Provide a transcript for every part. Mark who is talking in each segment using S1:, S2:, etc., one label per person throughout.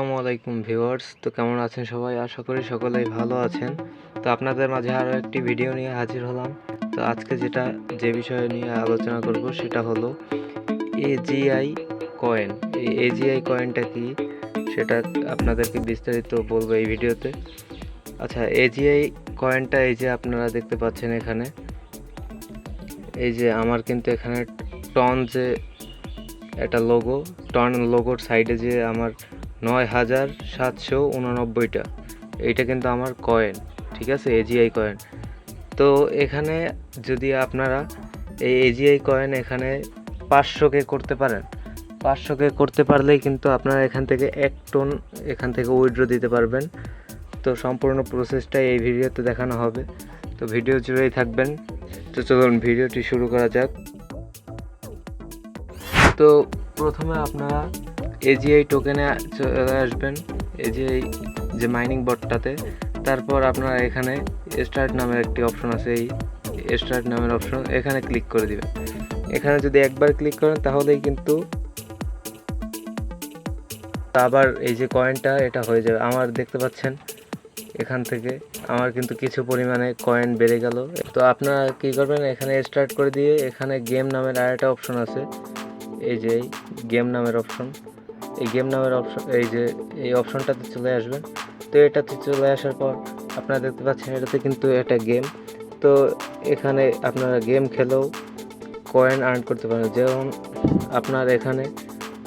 S1: আসসালামু আলাইকুম ভিউয়ার্স। তো কেমন আছেন সবাই? আশা করি সকলেই ভালো আছেন। তো আপনাদের মাঝে আরও একটি ভিডিও নিয়ে হাজির হলাম। তো আজকে যেটা, যে বিষয় নিয়ে আলোচনা করব সেটা হলো এজিআই কয়েন। এই এজিআই কয়েনটা কি? সেটা আপনাদেরকে বিস্তারিত বলব এই ভিডিওতে। আচ্ছা এজিআই কয়েনটা এই যে আপনারা দেখতে পাচ্ছেন এখানে। এই যে আমার কিন্তু এখানে টন যে একটা লোগো টন লোগোর সাইডে যে আমার নয় হাজার সাতশো উননব্বইটা। এইটা কিন্তু আমার কয়েন ঠিক আছে? এজিআই কয়েন তো এখানে যদি আপনারা এই এজিআই কয়েন এখানে পাঁচশোকে করতে পারেন, পাঁচশোকে করতে পারলেই কিন্তু আপনারা এখান থেকে এক টন এখান থেকে উইড্রো দিতে পারবেন। তো সম্পূর্ণ প্রসেসটা এই ভিডিওতে দেখানো হবে। তো ভিডিও জুড়েই থাকবেন। তো চলুন, ভিডিওটি শুরু করা যাক। তো প্রথমে আপনারা এজিআই টোকেনে চলে আসবেন এজিআই যে মাইনিং বটটাতে তারপর আপনারা এখানে স্টার্ট নামের একটি অপশন আছে, এই স্টার্ট নামের অপশন এখানে ক্লিক করে দিবেন। এখানে যদি একবার ক্লিক করেন, তাহলেই কিন্তু আবার এই যে কয়েনটা এটা হয়ে যাবে। আমার দেখতে পাচ্ছেন, এখান থেকে আমার কিন্তু কিছু পরিমাণে কয়েন বেড়ে গেল। তো আপনারা কী করবেন, এখানে স্টার্ট করে দিয়ে এখানে গেম নামের আরেকটা অপশন আছে এই যে গেম নামের অপশন এই গেম নামের অপশন এই যে, এই অপশনটাতে চলে আসবেন তো এটাতে চলে আসার পর আপনারা দেখতে পাচ্ছেন, এটাতে কিন্তু একটা গেম তো এখানে আপনারা গেম খেলেও কয়েন আর্ন করতে পারেন। যেমন আপনার এখানে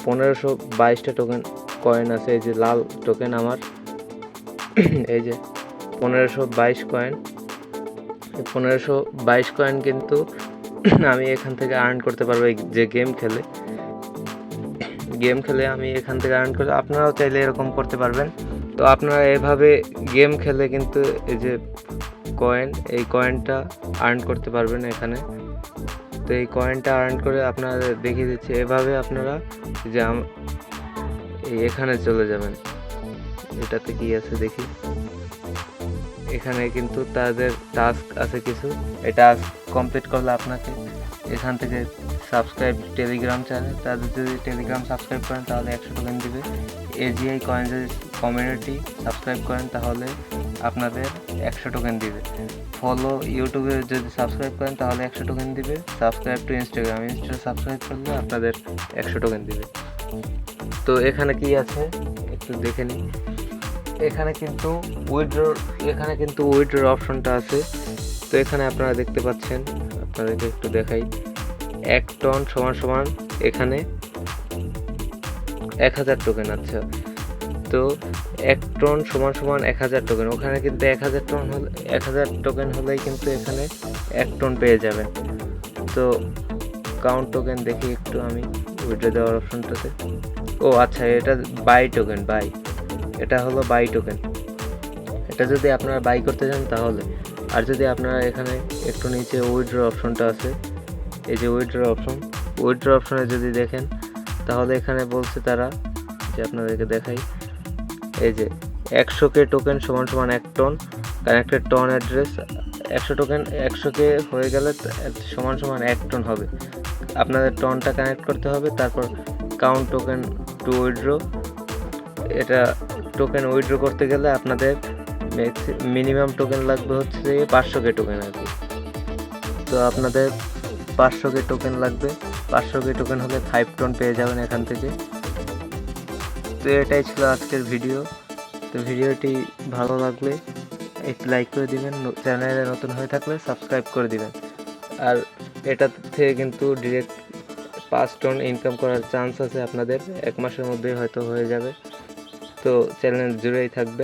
S1: পনেরোশো বাইশটা টোকেন কয়েন আছে। এই যে লাল টোকেন আমার। এই যে পনেরোশো বাইশ কয়েন পনেরোশো বাইশ কয়েন কিন্তু আমি এখান থেকে আর্ন করতে পারব এই যে গেম খেলে। গেম খেলে আমি এখান থেকে আর্ন করে। আপনারাও চাইলে এরকম করতে পারবেন। তো আপনারা এভাবে গেম খেলে কিন্তু এই যে কয়েন এই কয়েনটা আর্ন করতে পারবেন এখানে। তো এই কয়েনটা আর্ন করে আপনারা দেখিয়ে দিচ্ছি, এভাবে আপনারা যে এই এখানে চলে যাবেন। এটাতে কি আছে দেখি। এখানে কিন্তু তাদের টাস্ক আছে কিছু। এই টাস্ক কমপ্লিট করলে আপনাকে এখান থেকে সাবস্ক্রাইব টেলিগ্রাম চ্যানেল তাদের যদি টেলিগ্রাম সাবস্ক্রাইব করেন, তাহলে একশো টোকেন দিবে। এজিআই কয়েন যদি কমিউনিটি সাবস্ক্রাইব করেন, তাহলে আপনাদের একশো টোকেন দিবে। ফলো ইউটিউবে যদি সাবস্ক্রাইব করেন, তাহলে একশো টোকেন দিবে। Subscribe to Instagram Insta subscribe করলে আপনাদের একশো টোকেন দিবে। তো এখানে কি আছে? একটু দেখে নিই। এখানে কিন্তু উইড্রো এখানে কিন্তু উইড্রোর অপশনটা আছে। তো এখানে আপনারা দেখতে পাচ্ছেন, আপনাদেরকে একটু দেখাই। এক টন সমান সমান এখানে এক হাজার টোকেন আচ্ছা তো এক টন সমান সমান এক হাজার টোকেন ওখানে কিন্তু এক হাজার টন হলে এক হাজার টোকেন হলেই কিন্তু এখানে এক টন পেয়ে যাবেন তো কাউন্ট টোকেন দেখি একটু আমি উইড্রো দেওয়ার অপশনটাতে ও আচ্ছা এটা বাই টোকেন বাই এটা হলো বাই টোকেন এটা যদি আপনারা বাই করতে চান তাহলে। আর যদি আপনারা এখানে একটু নিচে উইড্রো অপশনটা আছে এই যে উইড্রো অপশন উইড্রো অপশনে যদি দেখেন, তাহলে এখানে বলছে তারা, যে আপনাদেরকে দেখাই, এই যে একশো কে টোকেন সমান সমান এক টন কানেক্টেড টন অ্যাড্রেস একশো টোকেন একশো কে হয়ে গেলে সমান সমান এক টন হবে। আপনাদের টনটা কানেক্ট করতে হবে, তারপর কাউন্ট টোকেন টু উইড্রো এটা টোকেন উইড্রো করতে গেলে আপনাদের মিনিমাম টোকেন লাগবে হচ্ছে পাঁচশো কে টোকেন আর কি। তো আপনাদের পাঁচশো কে টোকেন লাগবে। পাঁচশো কে টোকেন হলে ফাইভ টন পেয়ে যাবেন এখান থেকে। তো এটাই ছিল আজকের ভিডিও তো ভিডিওটি ভালো লাগলে একটু লাইক করে দিবেন। চ্যানেলে নতুন হয়ে থাকলে সাবস্ক্রাইব করে দিবেন। আর এটা থেকে কিন্তু ডিরেক্ট পাঁচ টন ইনকাম করার চান্স আছে আপনাদের। এক মাসের মধ্যেই হয়তো হয়ে যাবে। তো চ্যানেল জুড়েই থাকবে